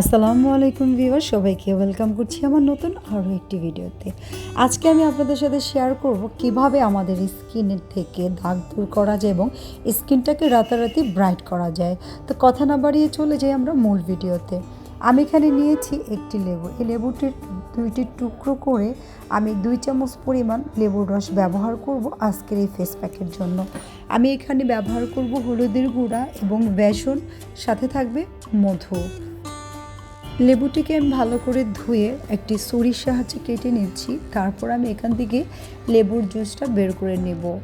আসসালামু আলাইকুম ভিউয়ার সবাইকে ওয়েলকাম করছি আমার নতুন আরও একটি ভিডিওতে। আজকে আমি আপনাদের সাথে শেয়ার করব কীভাবে আমাদের স্কিনের থেকে দাগ দূর করা যায় এবং স্কিনটাকে রাতারাতি ব্রাইট করা যায়। তো কথা না বাড়িয়ে চলে যাই আমরা মূল ভিডিওতে। আমি এখানে নিয়েছি একটি লেবু। এই লেবুটির দুইটি টুকরো করে আমি দুই চামচ পরিমাণ লেবুর রস ব্যবহার করব আজকের এই ফেস প্যাকের জন্য। আমি এখানে ব্যবহার করব হলুদের গুঁড়া এবং বেসন, সাথে থাকবে মধু। লেবুটিকে আমি ভালো করে ধুয়ে একটি ছুরির সাহায্যে কেটে নিচ্ছি। তারপর আমি এখান থেকে লেবুর জুসটা বের করে নেব।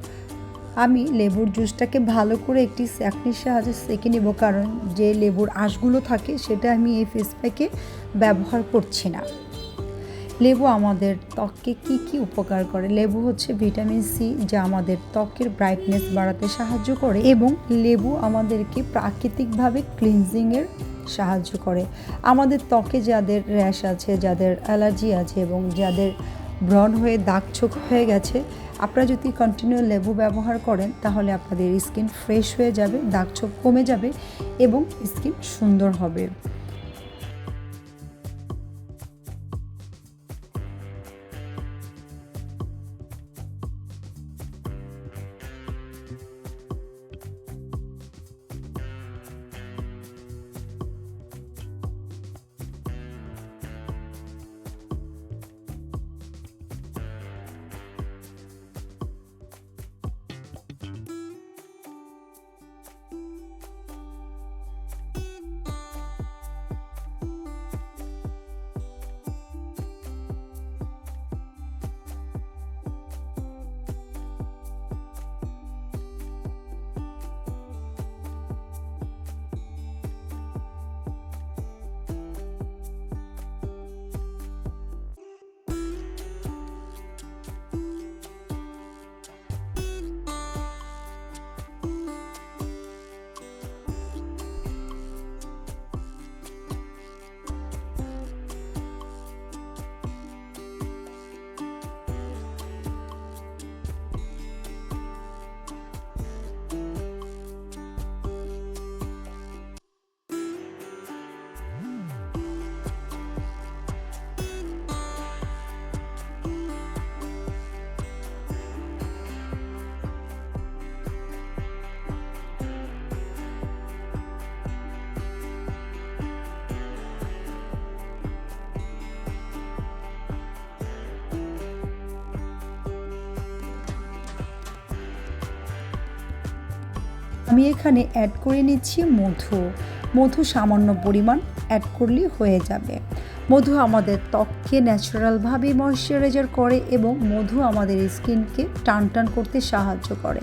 আমি লেবুর জুসটাকে ভালো করে একটি স্যাকনির সাহায্যে সেঁকে নেব কারণ যে লেবুর আঁশগুলো থাকে সেটা আমি এই ফেস প্যাকে ব্যবহার করছি না। লেবু আমাদের ত্বককে কি কি উপকার করে? লেবু হচ্ছে ভিটামিন সি যা আমাদের ত্বকের ব্রাইটনেস বাড়াতে সাহায্য করে এবং লেবু আমাদেরকে প্রাকৃতিকভাবে ক্লিনজিংয়ের সাহায্য করে। আমাদের ত্বকে যাদের র্যাশ আছে, যাদের অ্যালার্জি আছে এবং যাদের ব্রণ হয়ে দাগ ছোক হয়ে গেছে, আপনারা যদি কন্টিনিউ লেবু ব্যবহার করেন, তাহলে আপনাদের স্কিন ফ্রেশ হয়ে যাবে, দাগ ছোপ কমে যাবে এবং স্কিন সুন্দর হবে। আমি এখানে অ্যাড করে নিচ্ছি মধু। মধু সামান্য পরিমাণ অ্যাড করলেই হয়ে যাবে। মধু আমাদের ত্বককে ন্যাচারালভাবে ময়শ্চারাইজার করে এবং মধু আমাদের স্কিনকে টান টান করতে সাহায্য করে।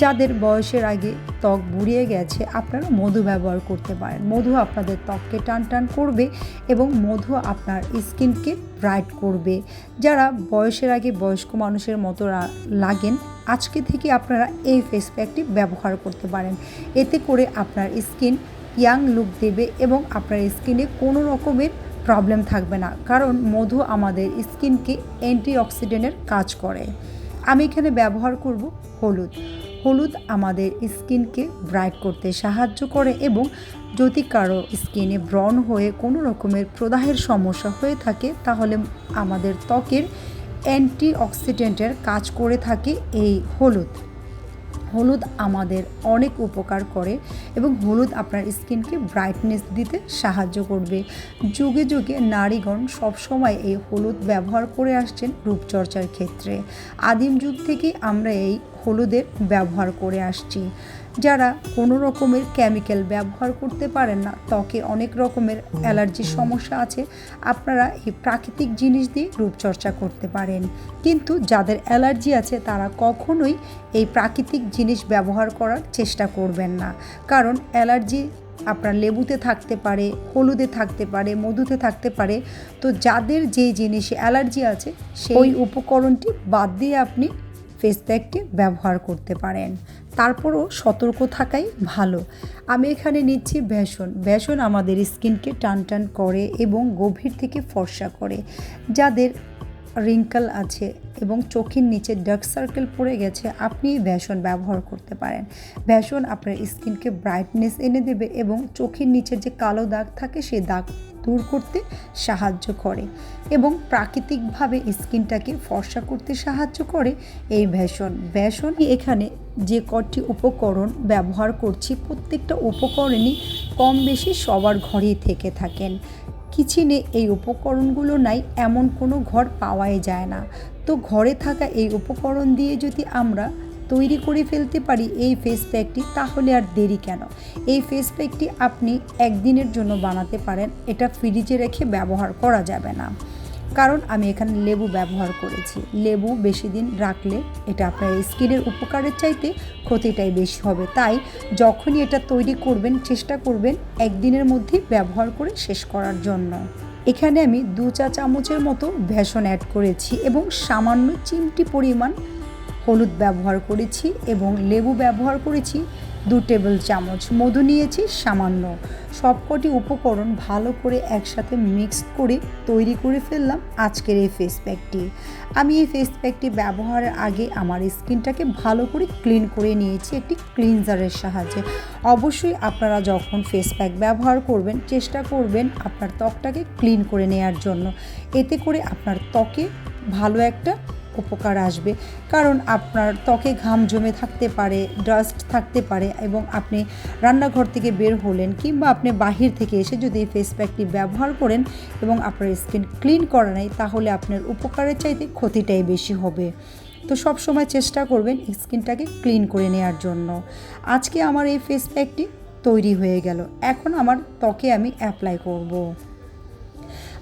যাদের বয়সের আগে ত্বক বুড়িয়ে গেছে, আপনারা মধু ব্যবহার করতে পারেন। মধু আপনাদের ত্বককে টান টান করবে এবং মধু আপনার স্কিনকে ব্রাইট করবে। যারা বয়সের আগে বয়স্ক মানুষের মতো লাগেন, আজকে থেকে আপনারা এই ফেস প্যাকটি ব্যবহার করতে পারেন। এতে করে আপনার স্কিন ইয়াং লুক দেবে এবং আপনার স্কিনে কোনো রকমের প্রবলেম থাকবে না। কারণ মধু আমাদের স্কিনকে অ্যান্টিঅক্সিডেন্টের কাজ করে। আমি এখানে ব্যবহার করব হলুদ। হলুদ আমাদের স্কিনকে ব্রাইট করতে সাহায্য করে এবং যদি কারও স্কিনে ব্রন হয়ে কোনো রকমের প্রদাহের সমস্যা হয়ে থাকে, তাহলে আমাদের ত্বকের অ্যান্টি অক্সিডেন্টের কাজ করে থাকে এই হলুদ। হলুদ আমাদের অনেক উপকার করে এবং হলুদ আপনার স্কিনকে ব্রাইটনেস দিতে সাহায্য করবে। যুগে যুগে নারীগণ সবসময় এই হলুদ ব্যবহার করে আসছেন রূপচর্চার ক্ষেত্রে। আদিম যুগ থেকে আমরা এই হলুদের ব্যবহার করে আসছি। যারা কোনো রকমের কেমিক্যাল ব্যবহার করতে পারেন না ত্বকে অনেক রকমের অ্যালার্জির সমস্যা আছে আপনারা এই প্রাকৃতিক জিনিস দিয়ে রূপচর্চা করতে পারেন। কিন্তু যাদের অ্যালার্জি আছে তারা কখনোই এই প্রাকৃতিক জিনিস ব্যবহার করার চেষ্টা করবেন না। কারণ অ্যালার্জি আপনার লেবুতে থাকতে পারে হলুদে থাকতে পারে মধুতে থাকতে পারে। তো যাদের যে জিনিসে অ্যালার্জি আছে সেই উপকরণটি বাদ দিয়ে আপনি ফেস প্যাকটি ব্যবহার করতে পারেন। তারপরও সতর্ক থাকাই ভালো। আমি এখানে নিচ্ছি বেসন। বেসন আমাদের স্কিনকে টান টান করে এবং গভীর থেকে ফর্সা করে, যাদের রিঙ্কল আছে এবং চোখের নিচে ডার্ক সার্কেল পড়ে গেছে, আপনি ভ্যাসন ব্যবহার করতে পারেন। ভ্যাসন আপনার স্কিনকে ব্রাইটনেস এনে দেবে এবং চোখের নিচের যে কালো দাগ থাকে সেই দাগ দূর করতে সাহায্য করে এবং প্রাকৃতিকভাবে স্কিনটাকে ফর্সা করতে সাহায্য করে এই ভ্যাসন ভ্যাসন এখানে যে কটি উপকরণ ব্যবহার করছি, প্রত্যেকটা উপকরণই কম বেশি সবার ঘরেই থেকে থাকেন। কিচেনে এই উপকরণগুলো নাই, এমন কোনো ঘর পাওয়াই যায় না। তো ঘরে থাকা এই উপকরণ দিয়ে যদি আমরা তৈরি করে ফেলতে পারি এই ফেস প্যাকটি তাহলে আর দেরি কেন? এই ফেস প্যাকটি আপনি একদিনের জন্য বানাতে পারেন, এটা ফ্রিজে রেখে ব্যবহার করা যাবে না। কারণ আমি এখানে লেবু ব্যবহার করেছি। লেবু বেশি দিন রাখলে এটা আপনার স্কিনের উপকারের চাইতে ক্ষতিটাই বেশি হবে। তাই যখনই এটা তৈরি করবেন, চেষ্টা করবেন একদিনের মধ্যেই ব্যবহার করে শেষ করার জন্য। এখানে আমি দু চা চামচের মতো ভ্যাসন অ্যাড করেছি এবং সামান্য চিমটি পরিমাণ হলুদ ব্যবহার করেছি এবং লেবু ব্যবহার করেছি দু টেবিল চামচ মধু নিয়েছি, সামান্য সবকটি উপকরণ ভালো করে একসাথে মিক্স করে তৈরি করে ফেললাম আজকের এই ফেস প্যাকটি আমি এই ফেস প্যাকটি ব্যবহারের আগে আমার স্কিনটাকে ভালো করে ক্লিন করে নিয়েছি একটি ক্লিনজারের সাহায্যে। অবশ্যই আপনারা যখন ফেস প্যাক ব্যবহার করবেন, চেষ্টা করবেন আপনার ত্বকটাকে ক্লিন করে নেওয়ার জন্য। এতে করে আপনার ত্বকে ভালো একটা উপকার আসবে। কারণ আপনার ত্বকে ঘাম জমে থাকতে পারে ডাস্ট থাকতে পারে এবং আপনি রান্নাঘর থেকে বের হলেন কিংবা আপনি বাহির থেকে এসে যদি এই ফেস প্যাকটি ব্যবহার করেন এবং আপনার স্কিন ক্লিন করা নেয় তাহলে আপনার উপকারের চাইতে ক্ষতিটাই বেশি হবে। তো সব সময় চেষ্টা করবেন স্কিনটাকে ক্লিন করে নেওয়ার জন্য। আজকে আমার এই ফেস প্যাকটি তৈরি হয়ে গেল। এখন আমার ত্বকে আমি অ্যাপ্লাই করব।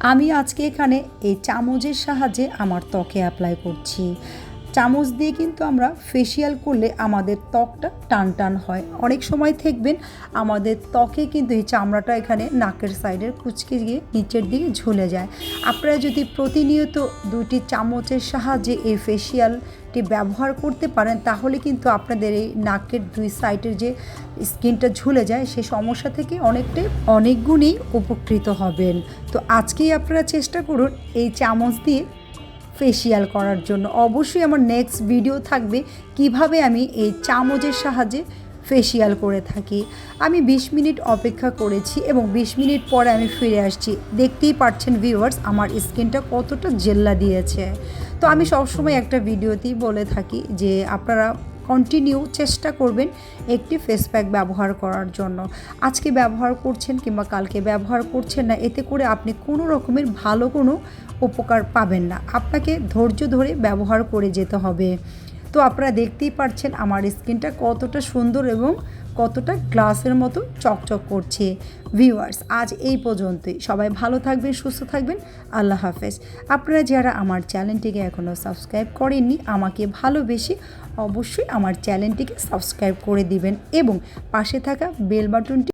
আমি আজকে এখানে এই চামচের সাহায্যে আমার ত্বকে অ্যাপ্লাই করছি। চামচ দিয়ে কিন্তু আমরা ফেসিয়াল করলে আমাদের ত্বকটা টান টান হয়। অনেক সময় দেখবেন আমাদের ত্বকে কিন্তু এই চামড়াটা এখানে নাকের সাইডের কুচকে গিয়ে নিচের দিকে ঝুলে যায়। আপনারা যদি প্রতিনিয়ত দুটি চামচের সাহায্যে এই ফেসিয়ালটি ব্যবহার করতে পারেন, তাহলে কিন্তু আপনাদের এই নাকের দুই সাইডের যে স্কিনটা ঝুলে যায়, সেই সমস্যা থেকে অনেকটাই অনেক গুণেই উপকৃত হবেন। তো আজকেই আপনারা চেষ্টা করুন এই চামচ দিয়ে ফেসিয়াল করার জন্য। অবশ্যই আমার নেক্সট ভিডিও থাকবে কীভাবে আমি এই চামচের সাহায্যে ফেসিয়াল করে থাকি। আমি 20 মিনিট অপেক্ষা করেছি এবং 20 মিনিট পরে আমি ফিরে আসছি। দেখতেই পাচ্ছেন ভিউয়ার্স আমার স্কিনটা কতটা জেল্লা দিয়েছে। তো আমি সবসময় একটা ভিডিওতেই বলে থাকি যে, আপনারা কন্টিনিউ চেষ্টা করবেন একটি ফেস প্যাক ব্যবহার করার জন্য। আজকে ব্যবহার করছেন কিংবা কালকে ব্যবহার করছেন না, এতে করে আপনি কোনো রকমের ভালো কোনো উপকার পাবেন না। আপনাকে ধৈর্য ধরে ব্যবহার করে যেতে হবে। তো আপনারা দেখতেই পাচ্ছেন আমার স্কিনটা কতটা সুন্দর এবং কতটা গ্লাসের মতো চকচক করছে। ভিউয়ার্স, আজ এই পর্যন্তই। সবাই ভালো থাকবেন, সুস্থ থাকবেন। আল্লাহ হাফেজ। আপনারা যারা আমার চ্যানেলটিকে এখনও সাবস্ক্রাইব করেননি, আমাকে ভালোবেসে অবশ্যই আমার চ্যানেলটিকে সাবস্ক্রাইব করে দিবেন এবং পাশে থাকা বেল বাটনটি